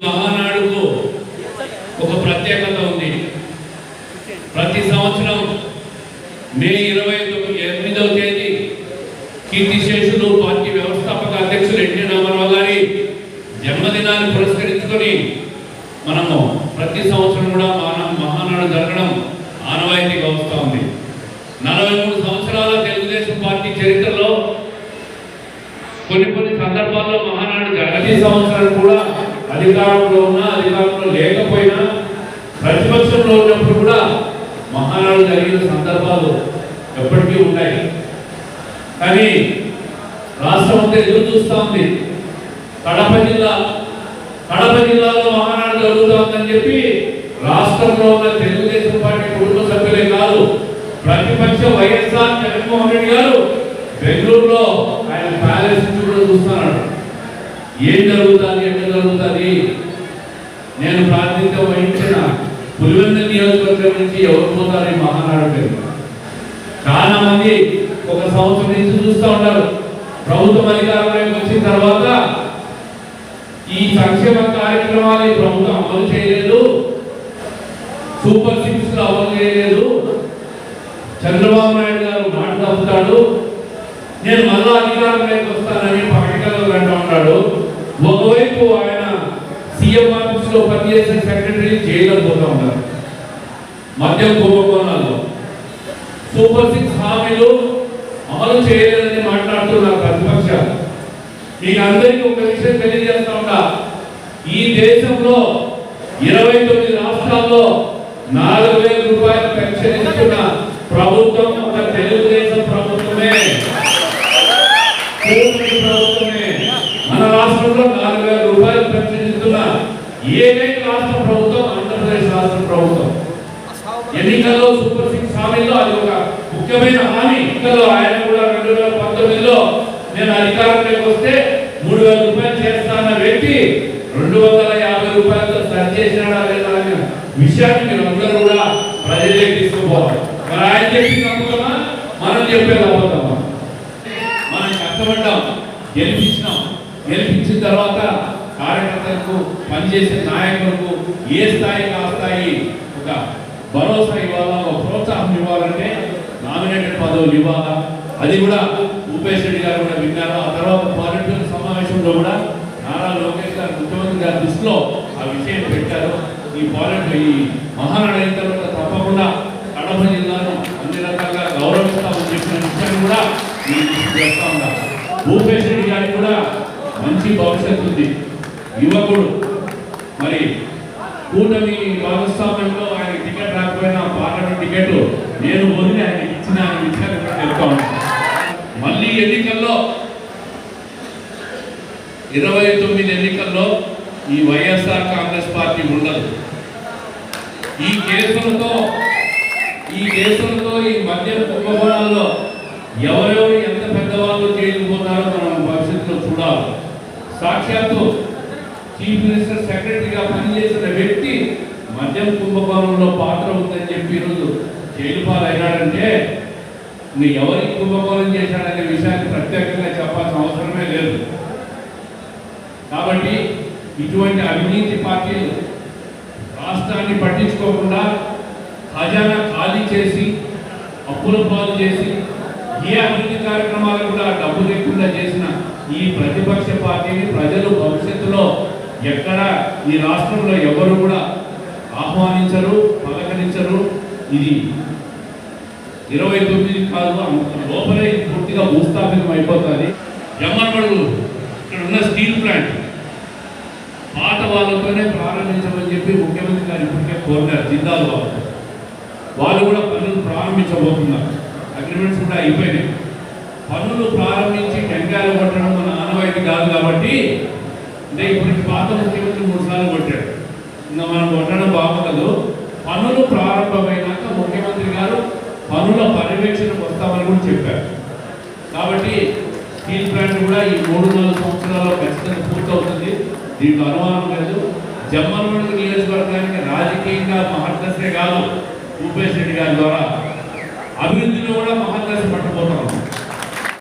మహానాడుకు ఒక ప్రత్యేకత ఉంది. ప్రతి సంవత్సరం మే ఇరవై ఎనిమిదవ తేదీ కీర్తిశేషులు పార్టీ వ్యవస్థాపక అధ్యక్షులు ఎన్టీ రామారావు గారి జన్మదినాన్ని పురస్కరించుకొని మనము ప్రతి సంవత్సరం కూడా మన మహానాడు జరగడం ఆనవాయితీగా వస్తూ ఉంది. నలభై మూడు సంవత్సరాల తెలుగుదేశం పార్టీ చరిత్రలో కొన్ని కొన్ని సందర్భాల్లో మహానాడు జగతి సంవత్సరం కూడా అధికారంలో ఉన్నా అధికారంలో లేకపోయినా ప్రతిపక్షంలో ఉన్నప్పుడు కూడా మహానాడు జరిగిన సందర్భాలు ఎప్పటికీ ఉన్నాయి కానీ రాష్ట్రం అంతా ఎదురు చూస్తూ ఉంది. కడప జిల్లా కడప జిల్లాలో మహానాడు జరుగుతూ ఉందని చెప్పి రాష్ట్రంలో ఉన్న తెలుగుదేశం పార్టీ కుటుంబ సభ్యులే కాదు ప్రతిపక్ష వైఎస్ఆర్ జగన్మోహన్ రెడ్డి గారు బెంగళూరులో ఆయన ప్యాలెస్ చూస్తున్నాడు ఏం జరుగుతుంది? జరుగుతుంది. నేను ప్రాతినిధ్యం వహించిన పులివెందు నియోజకవర్గం నుంచి ఎవరు పోతారు ఈ మహానాడు పేరు? చాలా మంది ఒక సంవత్సరం నుంచి చూస్తూ ఉన్నారు. ప్రభుత్వం అధికారంలోకి వచ్చిన తర్వాత ఈ సంక్షేమ కార్యక్రమాలు ప్రభుత్వం అమలు చేయలేదు. సూపర్ సిక్స్ అమలు చేయలేదు. చంద్రబాబు నాయుడు గారు మాట తప్పుతాడు. నేను మళ్ళా అధికారంలోకి వస్తానని పకటికల్లో అంటూ ఉన్నాడు. ఒకవైపు ఆయన సీఎం ఆఫీస్లో పనిచేసే సెక్రటరీ జైల్లో పోతా ఉన్నారు. మద్యం కుంభకోణాల్లో. సూపర్ సిక్స్ హామీలు అమలు చేయలేదని మాట్లాడుతున్నారు ప్రతిపక్షాలు మీకు అందరికీ ఒక విషయం తెలియజేస్తా ఉన్నా. ఈ దేశంలో ఇరవై తొమ్మిది రాష్ట్రాల్లో నాలుగు వేల రూపాయలు పెన్షన్ ఇస్తున్న ప్రభుత్వం ఒక తెలుగుదేశం ప్రభుత్వమే ప్రభుత్వమే. మన రాష్ట్రంలో నాలుగు వేల రూపాయలు పెన్షన్ ఇస్తున్న ఏకైక రాష్ట్ర ప్రభుత్వం ఆంధ్రప్రదేశ్ రాష్ట్ర ప్రభుత్వం. ఎన్నికల్లో సూపర్ సిక్స్ హామీలో అది ఒక ముఖ్యమైన హామీ. ఎన్నికల్లో ఆయన కూడా రెండు వేల పంతొమ్మిదిలో నేను అధికారంలోకి వస్తే మూడు వేల రూపాయలు చేస్తాన్న వ్యక్తి రెండు వందల యాభై రూపాయలతో సరి చేసినాడా లేదా అనే విషయాన్ని మీరు అందరూ కూడా ప్రజలే తీసుకుపోవాలి. మరి ఆయన చెప్పి నమ్ముతామా? మనం చెప్పేది అబద్ధమా మనం కష్టపడ్డాం గెలిపించినాం. గెలిపించిన తర్వాత కార్యకర్తలకు పనిచేసే నాయకులకు ఏ స్థాయి ఆ స్థాయి ఒక భరోసా ఇవ్వాలా ఒక ప్రోత్సాహం ఇవ్వాలంటే నామినేటెడ్ పదవులు ఇవ్వాలా? అది కూడా భూపేష్ రెడ్డి గారు కూడా విన్నారు? ఆ తర్వాత పాలిటికల్ సమావేశంలో కూడా నారా లోకేష్ గారు ముఖ్యమంత్రి గారి దృష్టిలో ఆ విషయం పెట్టారు. ఈ పాలిట్ ఈ మహానాడు అయిన తర్వాత తప్పకుండా కడప జిల్లాను అన్ని రకాలుగా గౌరవిస్తామని చెప్పిన విషయాన్ని కూడా నేను భూపేష్ రెడ్డి గారికి కూడా మంచి భవిష్యత్తు ఉంది యువకుడు. మరి కూటమి భాగస్వామ్యంలో ఆయన టికెట్ రాకపోయినా పార్లమెంట్ టికెట్ నేను వదిలి ఆయన ఇచ్చిన అనే విషయాన్ని చెప్తా మళ్ళీ ఎన్నికల్లో ఇరవై తొమ్మిది ఎన్నికల్లో ఈ వైఎస్ఆర్ కాంగ్రెస్ పార్టీ ఉండదు. ఈ కేసులతో ఈ కేసులతో ఈ మధ్య కుంభకోణాల్లో ఎవరెవరు ఎంత పెద్దవాళ్ళు జైలుకు పోతారో మనం భవిష్యత్తులో చూడాలి. సాక్ష్యాలు చీఫ్ మినిస్టర్ సెక్రటరీగా పనిచేసిన వ్యక్తి మద్యం కుంభకోణంలో పాత్ర ఉందని చెప్పి ఈరోజు జైలు పాలైనాడంటే నువ్వు ఎవరికి కుంభకోణం చేశాడనే విషయాన్ని ప్రత్యేకంగా చెప్పాల్సిన అవసరమే లేదు. కాబట్టి ఇటువంటి అవినీతి పార్టీలు రాష్ట్రాన్ని పట్టించుకోకుండా ఖజానా ఖాళీ చేసి అప్పుల పాలు చేసి ఏ అభివృద్ధి కార్యక్రమాలు కూడా డబ్బు లేకుండా చేసిన ఈ ప్రతిపక్ష పార్టీని ప్రజలు భవిష్యత్తులో ఎక్కడ ఈ రాష్ట్రంలో ఎవరు కూడా ఆహ్వానించరు పలకరించరు. ఇది ఇరవై తొమ్మిది కాదు లోపలే పూర్తిగా భూస్థాపితం అయిపోతుంది. జమ్మన్మడు ఇక్కడ ఉన్న స్టీల్ ప్లాంట్ పాత వాళ్ళతోనే ప్రారంభించమని చెప్పి ముఖ్యమంత్రి గారు ఇప్పటికే కోరినారు జిందాల్ వాళ్ళు కూడా పనులు ప్రారంభించబోతున్నారు. అగ్రిమెంట్స్ కూడా అయిపోయినాయి. పనులు ప్రారంభించి టెంకాయలు కొట్టడం మన ఆనవాయితీ కాదు కాబట్టి అంటే ఇప్పటికి పాత ముఖ్యమంత్రి మూడు సార్లు కొట్టాడు. ఇంకా మనం కొట్టడం బాగుండదు. పనులు ప్రారంభమైనాక ముఖ్యమంత్రి గారు పనుల పర్యవేక్షణకు వస్తామని కూడా చెప్పారు. కాబట్టి స్టీల్ ప్లాంట్ కూడా ఈ మూడు నాలుగు సంవత్సరాల్లో ఖచ్చితంగా పూర్తవుతుంది. దీనికి అనుమానం లేదు. జమ్మలమడుగు నియోజకవర్గానికి రాజకీయంగా మహర్దశే కాదు. భూపేష్ రెడ్డి గారి ద్వారా అభివృద్ధిలో కూడా మహర్దశ పట్టబోతున్నాం